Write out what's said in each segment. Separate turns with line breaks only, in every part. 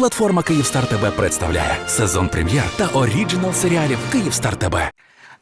Платформа Київстар ТБ представляє сезон прем'єр та оріджинал серіалів Київстар ТБ.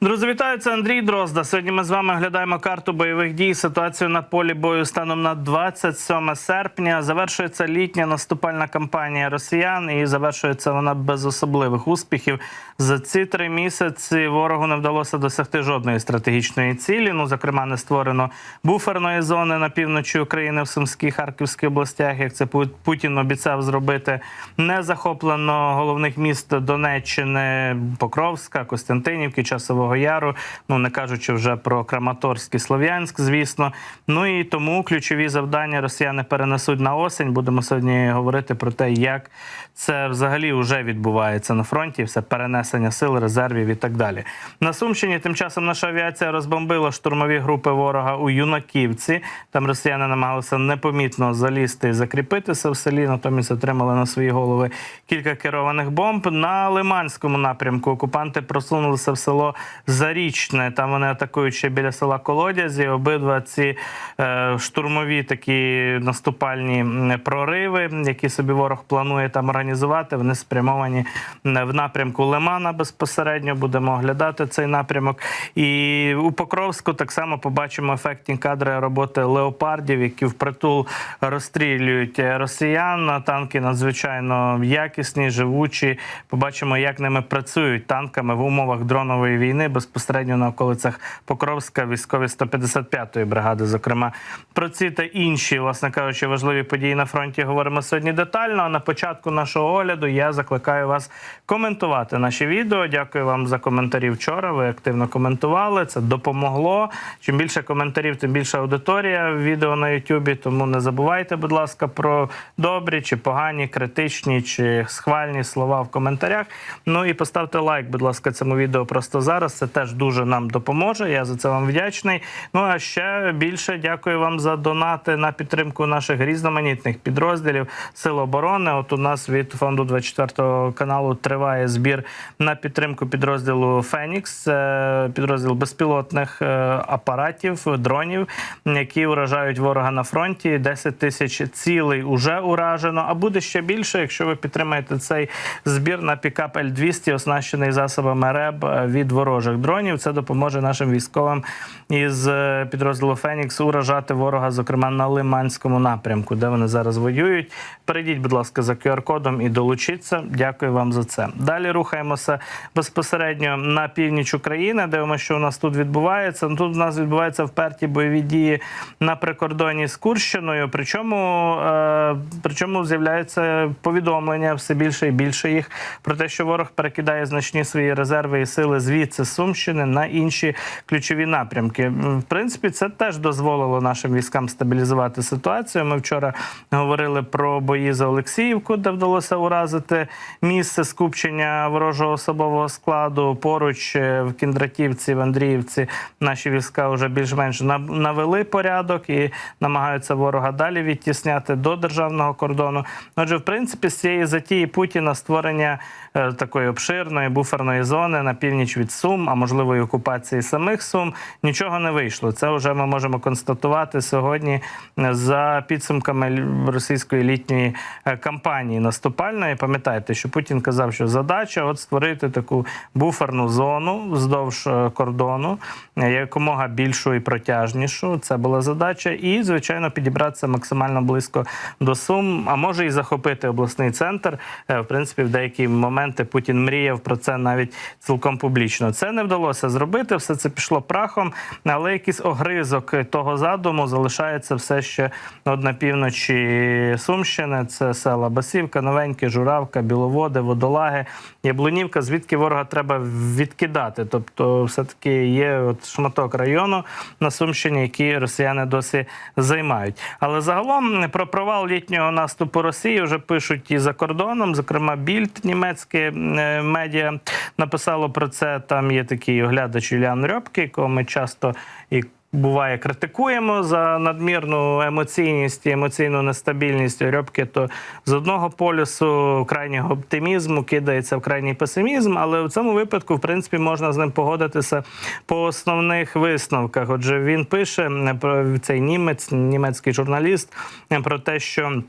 Друзі, вітаю, це Андрій Дрозда. Сьогодні ми з вами оглядаємо карту бойових дій. Ситуацію на полі бою станом на 27 серпня. Завершується літня наступальна кампанія росіян, і завершується вона без особливих успіхів. За ці три місяці ворогу не вдалося досягти жодної стратегічної цілі. Ну, зокрема, не створено буферної зони на півночі України в Сумській Харківській областях. Як це Пу- Путін обіцяв зробити, не захоплено головних міст Донеччини, Покровська, Костянтинівки, Часового Яру. Ну не кажучи вже про Краматорськ і Слов'янськ, звісно. Ну і тому ключові завдання росіяни перенесуть на осінь. Будемо сьогодні говорити про те, як це взагалі вже відбувається на фронті. Все перенесення сил, резервів і так далі. На Сумщині тим часом наша авіація розбомбила штурмові групи ворога у Юнаківці. Там росіяни намагалися непомітно залізти і закріпитися в селі, натомість отримали на свої голови кілька керованих бомб. На Лиманському напрямку окупанти просунулися в село Зарічне. Там вони атакують ще біля села Колодязі. Обидва ці е, штурмові такі наступальні прориви, які собі ворог планує там організувати. Вони спрямовані в напрямку Лимана безпосередньо. Будемо оглядати цей напрямок. І у Покровську так само побачимо ефектні кадри роботи леопардів, які впритул розстрілюють росіян. Танки надзвичайно якісні, живучі. Побачимо, як ними працюють танками в умовах дронової війни безпосередньо на околицях Покровська, військові 155-ї бригади. Зокрема, про ці та інші, власне кажучи, важливі події на фронті говоримо сьогодні детально. А на початку нашого огляду я закликаю вас коментувати наші відео. Дякую вам за коментарі вчора. Ви активно коментували. Це допомогло. Чим більше коментарів, тим більша аудиторія відео на Ютубі. Тому не забувайте, будь ласка, про добрі чи погані, критичні чи схвальні слова в коментарях. Ну і поставте лайк, будь ласка, цьому відео просто зараз. Це теж дуже нам допоможе. Я за це вам вдячний. Ну а ще більше дякую вам за донати на підтримку наших різноманітних підрозділів Сил оборони. От у нас від фонду 24 каналу триває збір на підтримку підрозділу Фенікс, підрозділ безпілотних е, апаратів, дронів, які уражають ворога на фронті. 10 тисяч цілей уже уражено. А буде ще більше, якщо ви підтримаєте цей збір на пікап Л-200, оснащений засобами РЕБ е, від ворожих дронів. Це допоможе нашим військовим із е, підрозділу Фенікс уражати ворога, зокрема на Лиманському напрямку, де вони зараз воюють. Перейдіть, будь ласка, за QR-кодом і долучіться. Дякую вам за це. Далі рухаємося безпосередньо на північ України. Дивимося, що у нас тут відбувається. Ну, Тут у нас відбуваються вперті бойові дії на прикордоні з Курщиною. Причому, е, причому з'являється повідомлення все більше і більше їх про те, що ворог перекидає значні свої резерви і сили звідси з Сумщини на інші ключові напрямки. В принципі, це теж дозволило нашим військам стабілізувати ситуацію. Ми вчора говорили про бої за Олексіївку, де вдалося уразити місце скупчення ворожого особового складу. Поруч е, в Кіндратівці, в Андріївці наші війська вже більш-менш навели порядок і намагаються ворога далі відтісняти до державного кордону. Отже, в принципі, з цієї затії Путіна створення такої обширної буферної зони на північ від Сум, а можливо і окупації самих Сум, нічого не вийшло. Це вже ми можемо констатувати сьогодні е, за підсумками російської літньої е, кампанії наступальної. Пам'ятаєте, що Путін казав, що задача от створити таку буферну зону вздовж е, кордону, е, якомога більшу і протяжнішу. Це була задача, і звичайно підібратися максимально близько до Сум, а може і захопити обласний центр. Е, В принципі, в деякі моменти Путін мріяв про це навіть цілком публічно. Це не вдалося зробити. Все це пішло прахом, але якийсь огризок того задуму залишається все ще от на півночі Сумщини. Це села Басівка, Новеньке, Журавка, Біловоди, Водолаги, Яблунівка. Звідки ворога треба відкидати? Тобто, все таки є от шматок району на Сумщині, які росіяни досі займають. Але загалом про провал літнього наступу Росії вже пишуть і за кордоном. Зокрема, більд німецьке е, медіа написало про це. Там є такий оглядач Юліан Рьопки, якого ми часто і буває критикуємо за надмірну емоційність і емоційну нестабільність Рьопки, то з одного полюсу крайнього оптимізму кидається в крайній песимізм, але в цьому випадку, в принципі, можна з ним погодитися по основних висновках. Отже, він пише е, про цей німець, німецький журналіст, е, про те, що.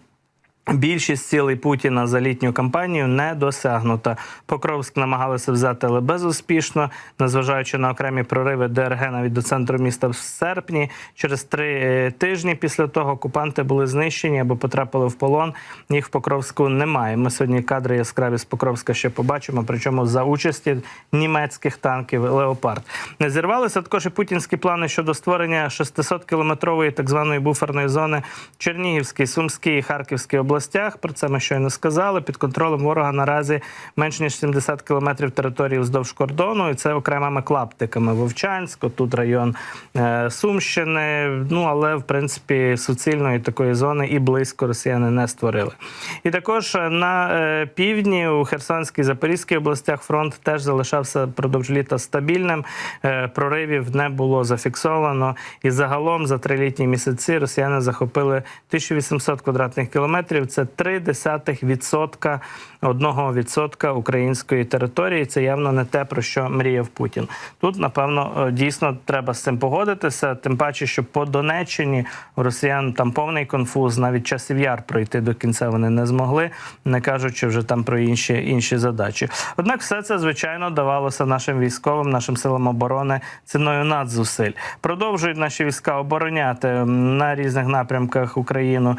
Більшість цілей Путіна за літню кампанію не досягнута. Покровськ намагалися взяти, але безуспішно, незважаючи на окремі прориви ДРГ навіть до центру міста в серпні. Через три е, тижні після того окупанти були знищені або потрапили в полон. Їх в Покровську немає. Ми сьогодні кадри яскраві з Покровська ще побачимо. Причому за участі німецьких танків Леопард не зірвалися також і путінські плани щодо створення 600-кілометрової так званої буферної зони Чернігівській, Сумській Харківській областях. Про це ми щойно сказали. Під контролем ворога наразі менш ніж 70 кілометрів території вздовж кордону. І це окремими клаптиками Вовчанськ, тут район е, Сумщини. Ну але в принципі суцільної такої зони і близько росіяни не створили. І також на е, півдні у Херсонській Запорізькій областях фронт теж залишався продовж літа стабільним. Е, Проривів не було зафіксовано. І загалом за трилітні місяці росіяни захопили 1800 квадратних кілометрів. Це 0,3% одного відсотка української території. Це явно не те, про що мріяв Путін. Тут, напевно, е, дійсно треба з цим погодитися. Тим паче, що по Донеччині у росіян там повний конфуз, навіть часів яр пройти до кінця вони не змогли, не кажучи вже там про інші інші задачі. Однак, все це звичайно давалося нашим військовим, нашим силам оборони ціною надзусиль. Продовжують наші війська обороняти на різних напрямках Україну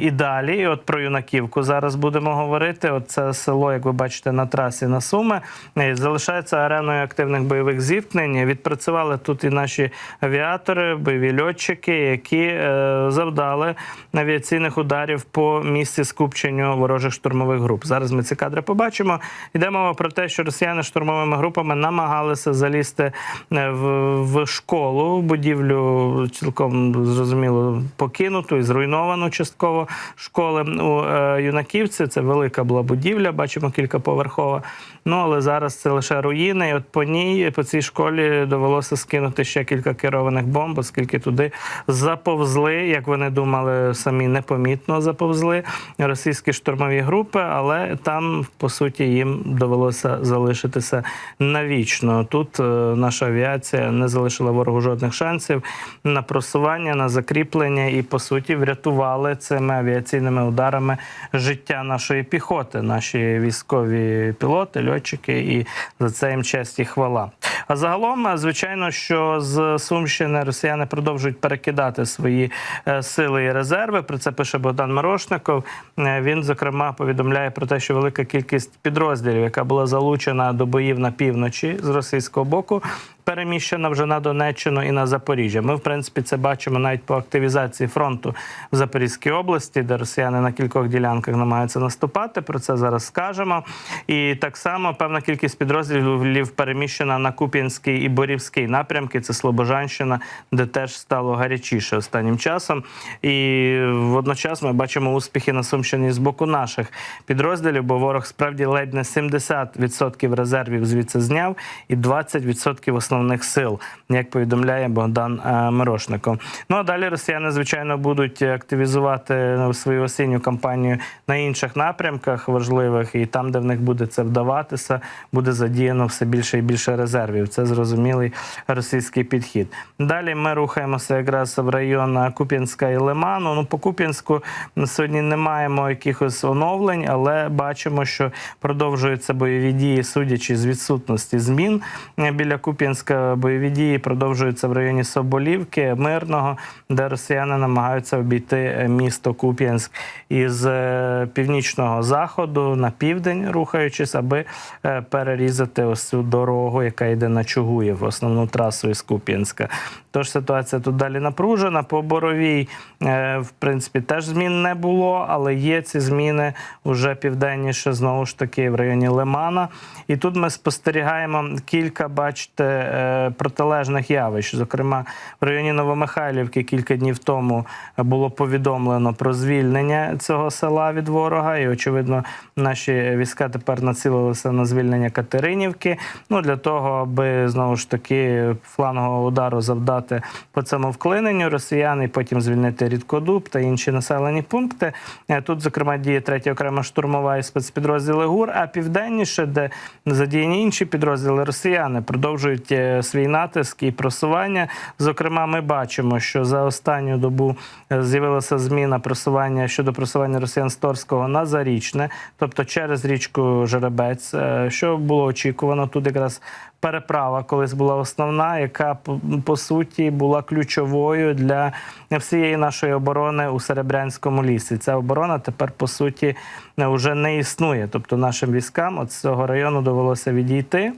і далі. І от про юнаківку зараз будемо говорити. От це село, як ви бачите, на трасі на Суми е, залишається ареною активних бойових зіткнень. Відпрацювали тут і наші авіатори, бойові льотчики, які е, завдали авіаційних ударів по місці скупченню ворожих штурмових груп. Зараз ми ці кадри побачимо. Йде мова про те, що росіяни штурмовими групами намагалися залізти е, в, в школу, будівлю цілком зрозуміло покинуту і зруйновану частково школи у е, юнаківці. Це велика була будівля, бачимо кількаповерхова. Ну але зараз це лише руїни. І от по ній, по цій школі, довелося скинути ще кілька керованих бомб, оскільки туди заповзли, як вони думали, самі непомітно заповзли російські штурмові групи, але там по суті їм довелося залишитися навічно. Тут е, наша авіація не залишила ворогу жодних шансів на просування, на закріплення і по суті врятували цими авіаційними ударами життя нашої піхоти, наші військові пілоти, льотчики, і за це їм честь і хвала. А загалом, звичайно, що з Сумщини росіяни продовжують перекидати свої е, сили і резерви. Про це пише Богдан Мирошников. Е, Він зокрема повідомляє про те, що велика кількість підрозділів, яка була залучена до боїв на півночі з російського боку. Переміщена вже на Донеччину і на Запоріжжя. Ми, в принципі, це бачимо навіть по активізації фронту в Запорізькій області, де росіяни на кількох ділянках намагаються наступати. Про це зараз скажемо. І так само певна кількість підрозділів переміщена на Куп'янський і Борівський напрямки. Це Слобожанщина, де теж стало гарячіше останнім часом. І водночас ми бачимо успіхи на Сумщині з боку наших підрозділів, бо ворог справді ледь не 70% резервів звідси зняв і 20% основних сил, як повідомляє Богдан е, Мирошников. Ну а далі росіяни, звичайно, будуть активізувати е, свою осінню кампанію на інших напрямках важливих, і там, де в них буде це вдаватися, буде задіяно все більше і більше резервів. Це зрозумілий російський підхід. Далі ми рухаємося якраз в район Куп'янська і Лиману. Ну, по Куп'янську сьогодні не маємо якихось оновлень, але бачимо, що продовжуються бойові дії, судячи з відсутності змін е, біля Куп'янська. Бойові дії продовжуються в районі Соболівки, Мирного, де росіяни намагаються обійти е, місто Куп'янськ із е, північного заходу на південь, рухаючись, аби е, перерізати ось цю дорогу, яка йде на Чугуєв, основну трасу із Куп'янська. Тож ситуація тут далі напружена. По боровій, е, в принципі, теж змін не було, але є ці зміни вже південніше, знову ж таки, в районі Лимана. І тут ми спостерігаємо кілька, бачите, е, протилежних явищ. Зокрема, в районі Новомихайлівки кілька днів тому було повідомлено про звільнення цього села від ворога. І, очевидно, наші війська тепер націлилися на звільнення Катеринівки. Ну для того, аби знову ж таки флангового удару завдати атакувати по цьому вклиненню росіян і потім звільнити Рідкодуб та інші населені пункти. Е, Тут, зокрема, діє третя окрема штурмова і спецпідрозділи ГУР, а південніше, де задіяні інші підрозділи росіяни, продовжують е, свій натиск і просування. Зокрема, ми бачимо, що за останню добу е, з'явилася зміна просування щодо просування росіян з Торського на Зарічне, тобто через річку Жеребець, що було очікувано. Тут якраз переправа колись була основна, яка по, суті була ключовою для всієї нашої оборони у Серебрянському лісі. Ця оборона тепер по суті вже не існує. Тобто нашим військам от з цього району довелося відійти.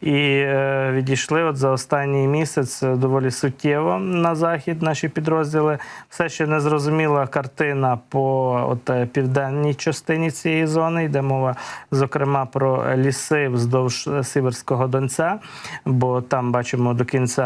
І е, відійшли от за останній місяць доволі суттєво на захід наші підрозділи. Все ще не зрозуміла картина по от, е, південній частині цієї зони. Йде мова, зокрема, про ліси вздовж е, Сіверського Донця, бо там бачимо до кінця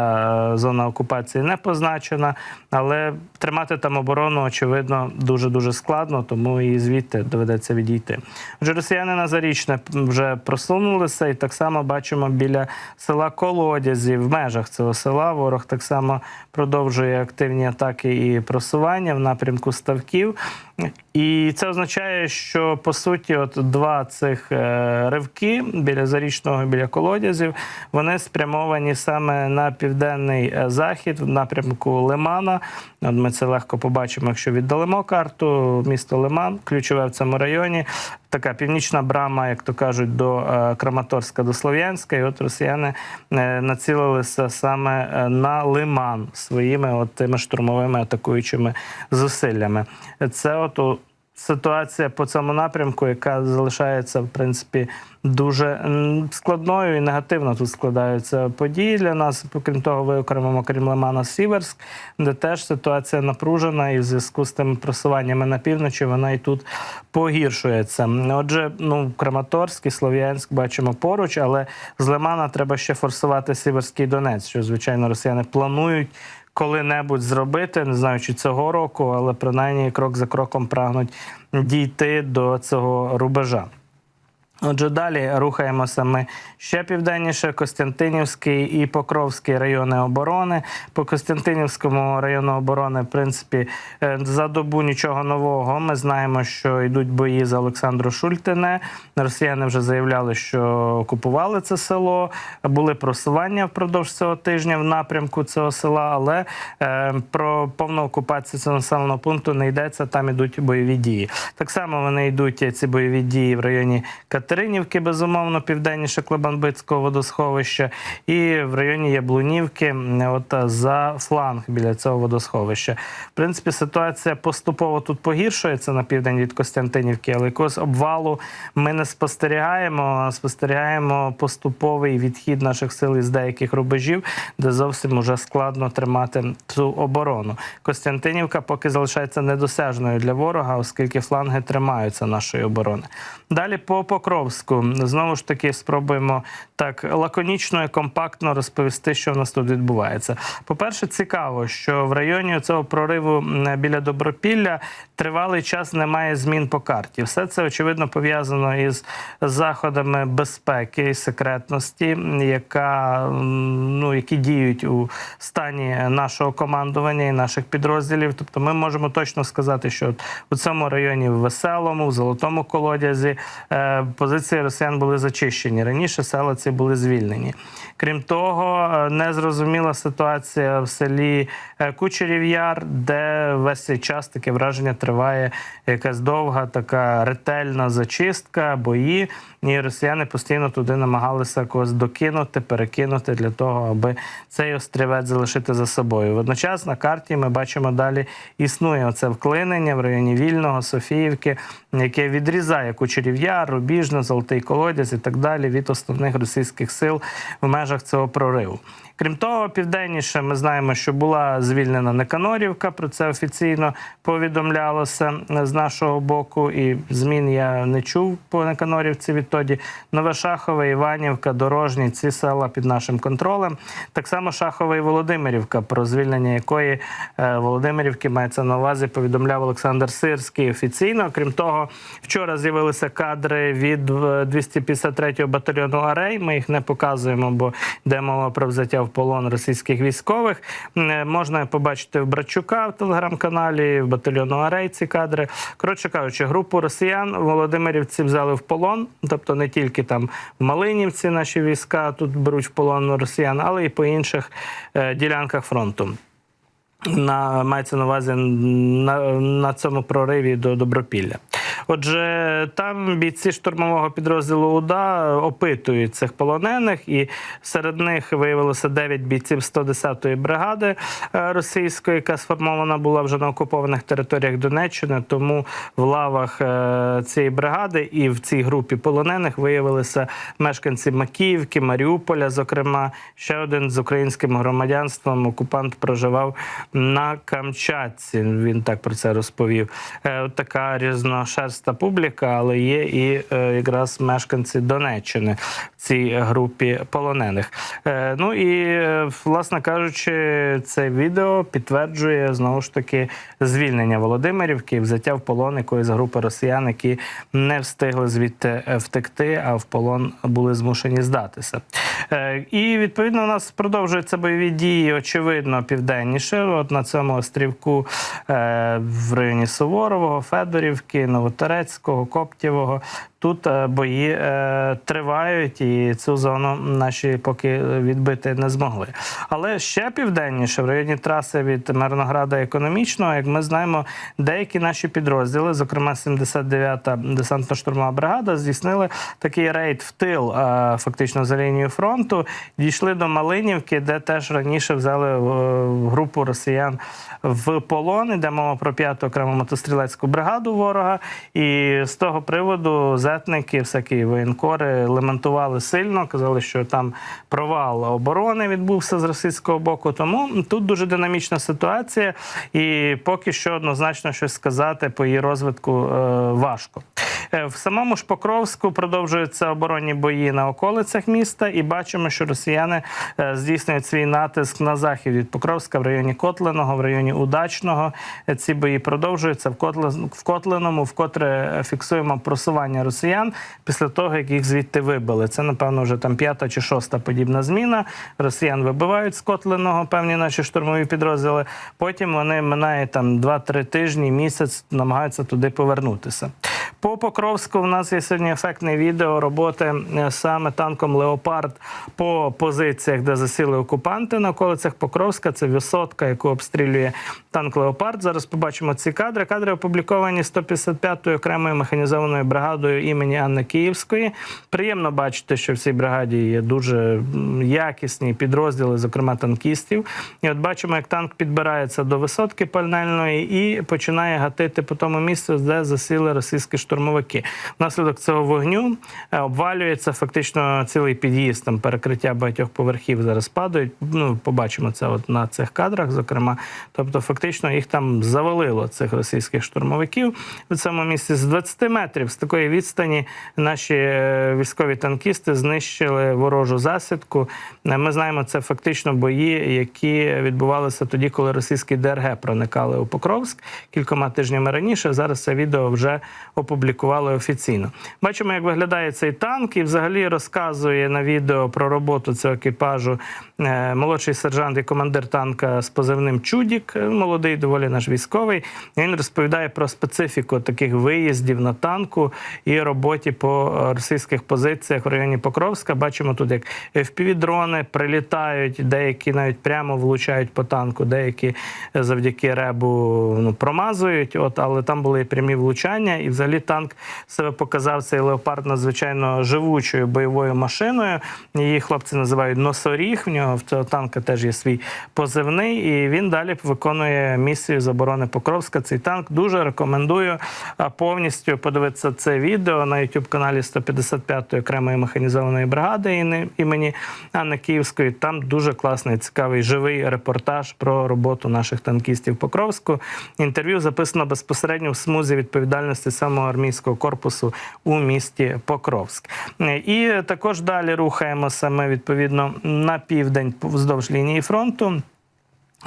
е, зона окупації не позначена. Але тримати там оборону, очевидно, дуже дуже складно, тому і звідти доведеться відійти. Вже росіяни на зарічне вже просунулися, і так само бачимо біля села Колодязі, в межах цього села. Ворог так само продовжує активні атаки і просування в напрямку ставків. І це означає, що по суті, от два цих е, ривки біля зарічного, біля колодязів, вони спрямовані саме на південний е, захід, в напрямку Лимана. От ми це легко побачимо, якщо віддалимо карту. Місто Лиман, ключове в цьому районі. Така північна брама, як то кажуть, до е, Краматорська, до Слов'янська. І от росіяни е, націлилися саме е, на Лиман своїми от тими штурмовими атакуючими зусиллями. Це от ситуація по цьому напрямку, яка залишається в принципі дуже складною і негативно тут складаються події для нас. Окрім того, виокремимо крім Лимана Сіверськ, де теж ситуація напружена, і в зв'язку з тими просуваннями на півночі вона і тут погіршується. Отже, ну Краматорськ і Слов'янськ бачимо поруч, але з Лимана треба ще форсувати Сіверський Донець, що звичайно росіяни планують коли-небудь зробити, не знаю, чи цього року, але принаймні крок за кроком прагнуть дійти до цього рубежа. Отже, далі рухаємося ми ще південніше. Костянтинівський і Покровський райони оборони. По Костянтинівському району оборони, в принципі, е, за добу нічого нового. Ми знаємо, що йдуть бої за Олександру Шультине. Росіяни вже заявляли, що окупували це село. Були просування впродовж цього тижня в напрямку цього села, але е, про повну окупацію цього населеного пункту не йдеться. Там ідуть бойові дії. Так само вони йдуть ці бойові дії в районі Катеринівки, безумовно, південніше Клебанбицького водосховища, і в районі Яблунівки, от е, за фланг біля цього водосховища. В принципі, ситуація поступово тут погіршується на південь від Костянтинівки, але якогось обвалу ми не спостерігаємо. Спостерігаємо поступовий відхід наших сил із деяких рубежів, де зовсім уже складно тримати цю оборону. Костянтинівка поки залишається недосяжною для ворога, оскільки фланги тримаються нашої оборони. Далі по Покровську знову ж таки спробуємо так лаконічно і компактно розповісти, що в нас тут відбувається. По-перше, цікаво, що в районі цього прориву біля Добропілля тривалий час немає змін по карті. Все це очевидно пов'язано із заходами безпеки і секретності, яка ну які діють у стані нашого командування і наших підрозділів. Тобто, ми можемо точно сказати, що у цьому районі в веселому, в золотому колодязі е, позиції росіян були зачищені. Раніше села ці були звільнені. Крім того, е, незрозуміла ситуація в селі е, Кучерів Яр, де весь цей час таке враження триває якась довга, така ретельна зачистка, бої. І росіяни постійно туди намагалися когось докинути, перекинути для того, аби цей острівець залишити за собою. Водночас на карті ми бачимо далі існує оце вклинення в районі Вільного, Софіївки, яке відрізає Кучерів Яр, Рубіжне, Золотий Колодязь і так далі від основних російських сил в межах цього прориву. Крім того, південніше ми знаємо, що була звільнена Неканорівка. Про це офіційно повідомлялося з нашого боку. І змін я не чув по Неканорівці відтоді. Нове Шахове, Іванівка, Дорожні ці села під нашим контролем. Так само Шахове і Володимирівка, про звільнення якої е, Володимирівки мається на увазі, повідомляв Олександр Сирський офіційно. Крім того, вчора з'явилися кадри від дв- 253-го батальйону Арей. Ми їх не показуємо, бо йде мова про взяття в полон російських військових. Е, Можна побачити в Братчука в телеграм-каналі, в батальйону Арей ці кадри. Коротше кажучи, групу росіян Володимирівці взяли в полон, тобто не тільки там в Малинівці наші війська тут беруть в полон росіян, але і по інших е, ділянках фронту. На мається на увазі на, на цьому прориві до Добропілля. Отже, там бійці штурмового підрозділу УДА опитують цих полонених, і серед них виявилося 9 бійців 110-ї бригади е, російської, яка сформована була вже на окупованих територіях Донеччини. Тому в лавах е, цієї бригади і в цій групі полонених виявилися мешканці Макіївки, Маріуполя. Зокрема, ще один з українським громадянством окупант проживав на Камчатці. Він так про це розповів. Е, от Різношерста публіка, але є і е, якраз мешканці Донеччини в цій групі полонених. Е, Ну і е, власне кажучи, це відео підтверджує знову ж таки звільнення Володимирівки, взяття в полон якоїсь групи росіян, які не встигли звідти втекти, а в полон були змушені здатися. І відповідно у нас продовжуються бойові дії, очевидно, південніше. От на цьому острівку в районі Суворового, Федорівки, Новоторецького, Коптєвого. Тут е, бої е, тривають, і цю зону наші поки відбити не змогли. Але ще південніше, в районі траси від Мирнограда економічного, як ми знаємо, деякі наші підрозділи, зокрема 79-та десантно-штурмова бригада, здійснили такий рейд в тил, е, фактично за лінією фронту. Дійшли до Малинівки, де теж раніше взяли групу росіян в полон. Йде мова про 5-ту окрему мотострілецьку бригаду ворога. І з того приводу зетники, всякі воєнкори лементували сильно, казали, що там провал оборони відбувся з російського боку. Тому тут дуже динамічна ситуація, і поки що однозначно щось сказати по її розвитку е, важко. Е, В самому ж Покровську продовжуються оборонні бої на околицях міста, і бачимо, що росіяни е, здійснюють свій натиск на захід від Покровська в районі Котленого, в районі Удачного. Ці бої продовжуються в Котле- Котленому, вкотре фіксуємо просування росіян після того, як їх звідти вибили. Це, напевно, вже там п'ята чи шоста подібна зміна. Росіян вибивають з Котленого певні наші штурмові підрозділи. Потім вони минає там 2-3 тижні, місяць, намагаються туди повернутися. По Покровську в нас є сьогодні ефектне відео роботи е, саме танком Леопард по позиціях, де засіли окупанти на околицях Покровська. Це висотка, яку обстрілює танк Леопард. Зараз побачимо ці кадри. Кадри опубліковані 155-ю окремою механізованою бригадою імені Анни Київської. Приємно бачити, що в цій бригаді є дуже якісні підрозділи, зокрема танкістів. І от бачимо, як танк підбирається до висотки пальнельної і починає гатити по тому місцю, де засіли російські штурмовики. Внаслідок цього вогню е, обвалюється фактично цілий під'їзд. Там перекриття багатьох поверхів зараз падають. Ну, побачимо це от на цих кадрах, зокрема. Тобто, фактично їх там завалило цих російських штурмовиків в цьому місці з 20 метрів з такої відстані. Наші е, військові танкісти знищили ворожу засідку. Е, Ми знаємо, це фактично бої, які відбувалися тоді, коли російські ДРГ проникали у Покровськ кількома тижнями раніше. Зараз це відео вже опублікували офіційно. Бачимо, як виглядає цей танк, і взагалі розказує на відео про роботу цього екіпажу молодший сержант і командир танка з позивним Чудік, е, молодий, доволі наш військовий. Він розповідає про специфіку таких виїздів на танку і роботі по е, російських позиціях в районі Покровська. Бачимо тут, як FPV-дрони прилітають, деякі навіть прямо влучають по танку, деякі е, завдяки ребу ну, промазують. От, але там були і прямі влучання, і взагалі танк себе показав цей леопард надзвичайно живучою бойовою машиною. Її хлопці називають носоріг. В нього в цього танка теж є свій позивний, і він далі виконує місію з оборони Покровська. Цей танк дуже рекомендую повністю подивитися це відео на youtube каналі 155-ї окремої механізованої бригади імені Анни Київської. Там дуже класний, цікавий живий репортаж про роботу наших танкістів Покровську. Інтерв'ю записано безпосередньо в смузі відповідальності самого армійського корпусу у місті Покровськ. І також далі рухаємося ми відповідно на південь вздовж лінії фронту.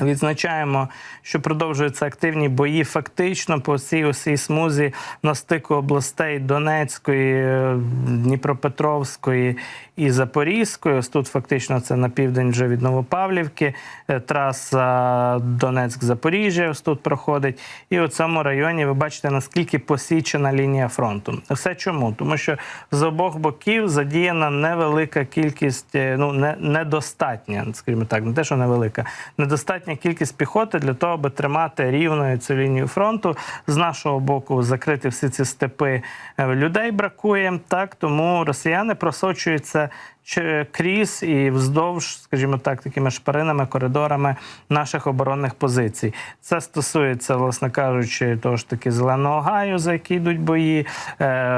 Відзначаємо, що продовжуються активні бої фактично по всій усій смузі на стику областей Донецької, е, Дніпропетровської і Запорізької. Ось тут фактично це на південь вже від Новопавлівки. Е, Траса Донецьк-Запоріжжя ось тут проходить. І у цьому районі ви бачите, наскільки посічена лінія фронту. Все чому? Тому що з обох боків задіяна невелика кількість, е, ну не, недостатня, скажімо так, не те, що невелика, недостатня кількість піхоти для того, аби тримати рівною цю лінію фронту. З нашого боку закрити всі ці степи е, людей бракує. Так тому росіяни просочуються крізь і вздовж, скажімо так, такими шпаринами, коридорами наших оборонних позицій. Це стосується, власне кажучи, того ж таки зеленого гаю, за який йдуть бої, е,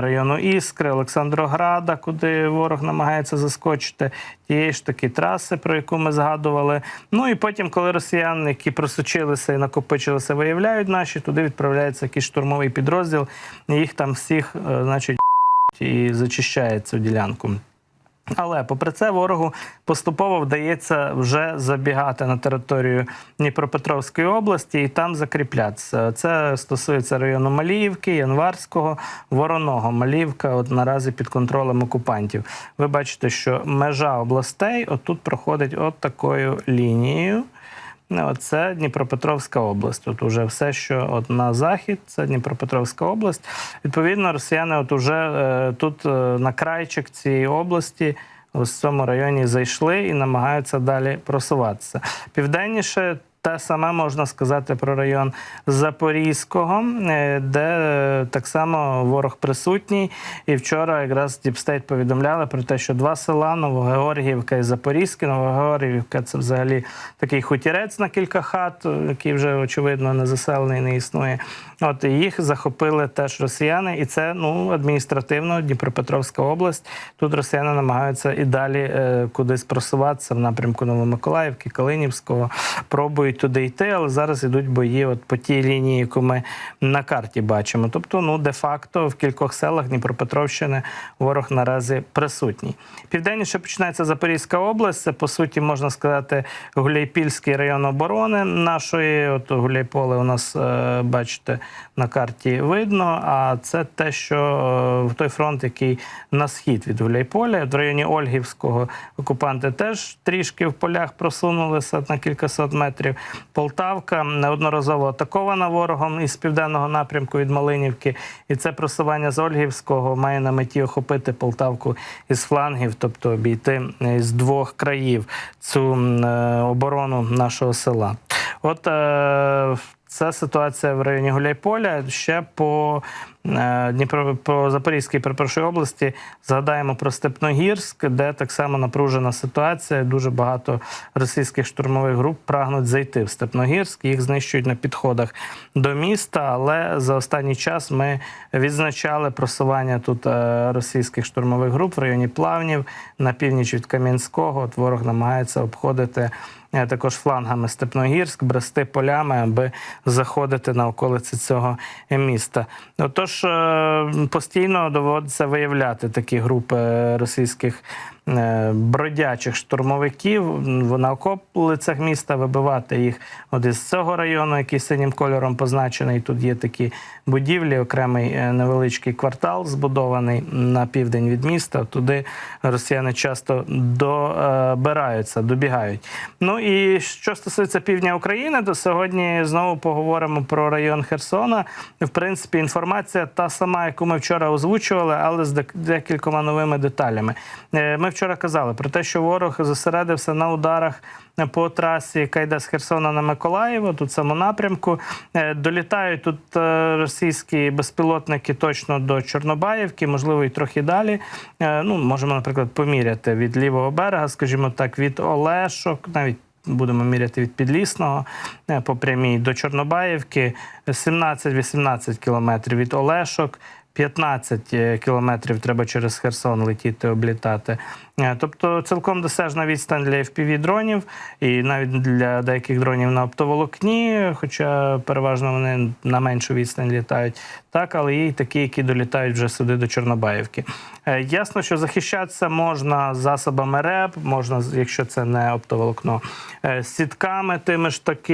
району Іскри, Олександрограда, куди ворог намагається заскочити, тієї ж таки траси, про яку ми згадували. Ну і потім, коли росіяни, які просочилися і накопичилися, виявляють наші, туди відправляється якийсь штурмовий підрозділ, їх там всіх, е, значить, і зачищає цю ділянку. Але попри це ворогу поступово вдається вже забігати на територію Дніпропетровської області і там закріплятися. Це стосується району Маліївки, Январського, Вороного. Маліївка от наразі під контролем окупантів. Ви бачите, що межа областей отут проходить от такою лінією. Ну, Це Дніпропетровська область. Тут уже все, що от на захід, це Дніпропетровська область. Відповідно, росіяни от уже е, тут е, на крайчик цієї області, в цьому районі, зайшли і намагаються далі просуватися. Південніше. Те саме можна сказати про район Запорізького, е, де е, так само ворог присутній. І вчора якраз Діпстейт повідомляли про те, що два села Новогеоргіївка і Запорізьке. Новогеоргіївка це взагалі такий хутірець на кілька хат, який вже очевидно не заселений, не існує. От їх захопили теж росіяни, і це ну адміністративно Дніпропетровська область. Тут росіяни намагаються і далі е, кудись просуватися в напрямку Новомиколаївки, Калинівського. Пробують туди йти, але зараз ідуть бої от по тій лінії, яку ми на карті бачимо. Тобто, ну де-факто в кількох селах Дніпропетровщини ворог наразі присутній. Південніше починається Запорізька область. Це по суті можна сказати Гуляйпільський район оборони нашої. От Гуляйполе у нас е, бачите на карті видно. А це те, що е, в той фронт, який на схід від Гуляйполя, в районі Ольгівського окупанти теж трішки в полях просунулися на кількасот метрів. Полтавка неодноразово атакована ворогом із південного напрямку від Малинівки. І це просування з Ольгівського має на меті охопити Полтавку із флангів, тобто обійти з двох країв цю е, оборону нашого села. От е, це ситуація в районі Гуляйполя. Ще по е, Дніпро по Запорізькій перепрошую області згадаємо про Степногірськ, де так само напружена ситуація. Дуже багато російських штурмових груп прагнуть зайти в Степногірськ. Їх знищують на підходах до міста. Але за останній час ми відзначали просування тут е, російських штурмових груп в районі Плавнів на північ від Кам'янського. От ворог намагається обходити. Е, Також флангами Степногірськ, брести полями, аби заходити на околиці цього міста. Отож, е, постійно доводиться виявляти такі групи російських бродячих штурмовиків на околицях міста, вибивати їх от із цього району, який синім кольором позначений. Тут є такі будівлі, окремий е, невеличкий квартал збудований на південь від міста. Туди росіяни часто добираються, добігають. Ну і що стосується півдня України, то сьогодні знову поговоримо про район Херсона. В принципі, інформація та сама, яку ми вчора озвучували, але з декількома новими деталями. Е, Ми вчора казали про те, що ворог зосередився на ударах по трасі, яка йде з Херсона на Миколаїво, тут в цьому напрямку. Е, Долітають тут е, російські безпілотники точно до Чорнобаївки, можливо, і трохи далі. Е, Ну, можемо, наприклад, поміряти від лівого берега, скажімо так, від Олешок, навіть. Будемо міряти від Підлісного по прямій до Чорнобаївки 17-18 кілометрів від Олешок, 15 е, кілометрів треба через Херсон летіти, облітати. Е, Тобто цілком досяжна відстань для FPV-дронів і навіть для деяких дронів на оптоволокні, хоча переважно вони на меншу відстань літають. Так, але є й такі, які долітають вже сюди до Чорнобаївки. Е, Ясно, що захищатися можна засобами РЕП, можна, якщо це не оптоволокно, сітками тими ж таки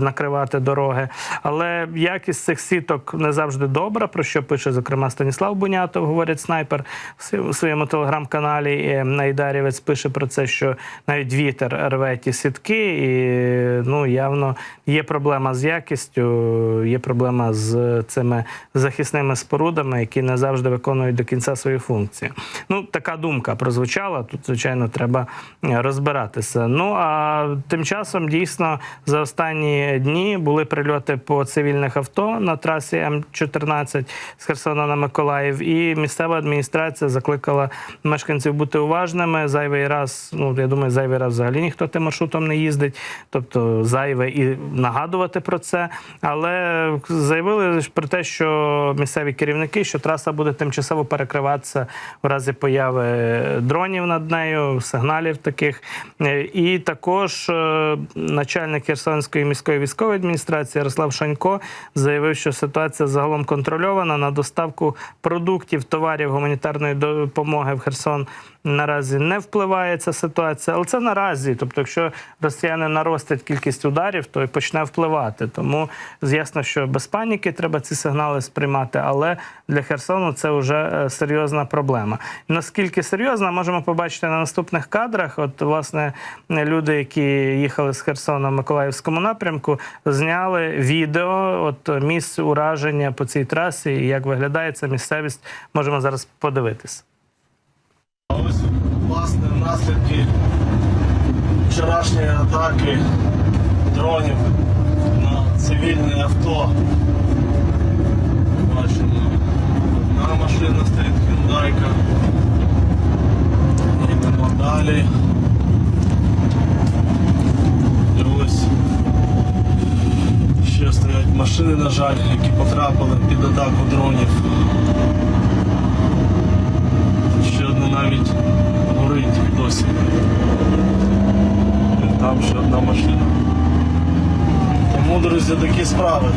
накривати дороги. Але якість цих сіток не завжди добра, про що пише, зокрема, Станіслав Бунятов, говорить снайпер в своєму телеграм-каналі. Найдарівець пише про це, що навіть вітер рве ті сітки, і ну, явно є проблема з якістю, є проблема з цими захисними спорудами, які не завжди виконують до кінця свої функції. Ну, така думка прозвучала. Тут, звичайно, треба розбиратися. Ну а тим часом дійсно за останні дні були прильоти по цивільних авто на трасі М14 з Херсона на Миколаїв. І місцева адміністрація закликала мешканців бути уважними. Зайвий раз, ну я думаю, зайвий раз взагалі ніхто тим маршрутом не їздить, тобто зайве і нагадувати про це. Але заявили про те, що місцеві керівники, що траса буде тимчасово перекриватися в разі появи дронів над нею, сигналів таких. І також е, начальник Херсонської міської військової адміністрації Ярослав Шанько заявив, що ситуація загалом контрольована на доставку продуктів, товарів гуманітарної допомоги в Херсон. Наразі не впливає ця ситуація, але це наразі. Тобто, якщо росіяни наростять кількість ударів, то і почне впливати. Тому ясно, що без паніки треба ці сигнали сприймати. Але для Херсону це вже е, серйозна проблема. Наскільки серйозна, можемо побачити на наступних кадрах. От, власне, люди, які їхали з Херсона в Миколаївському напрямку, зняли відео от місць ураження по цій трасі. І як виглядає ця місцевість, можемо зараз подивитися.
Ось власне наслідки вчорашньої атаки дронів на цивільне авто. Бачимо, одна машина стоїть хіндайка. Йдемо далі. Ось ще стоять машини, на жаль, які потрапили під атаку дронів. Ще одна навіть горить досі. І Там ще одна машина. Тому, друзі, такі справи.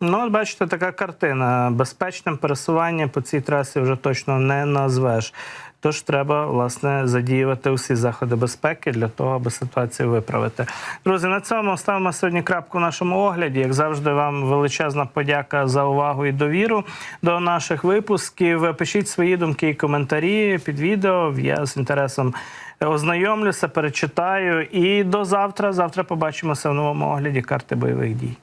Ну, от бачите, така картина. Безпечним пересування по цій трасі вже точно не назвеш. Тож треба власне задіювати усі заходи безпеки для того, аби ситуацію виправити. Друзі, на цьому ставимо сьогодні крапку в нашому огляді. Як завжди, вам величезна подяка за увагу і довіру до наших випусків. Пишіть свої думки і коментарі під відео. Я з інтересом ознайомлюся, перечитаю. І до завтра. Завтра побачимося в новому огляді карти бойових дій.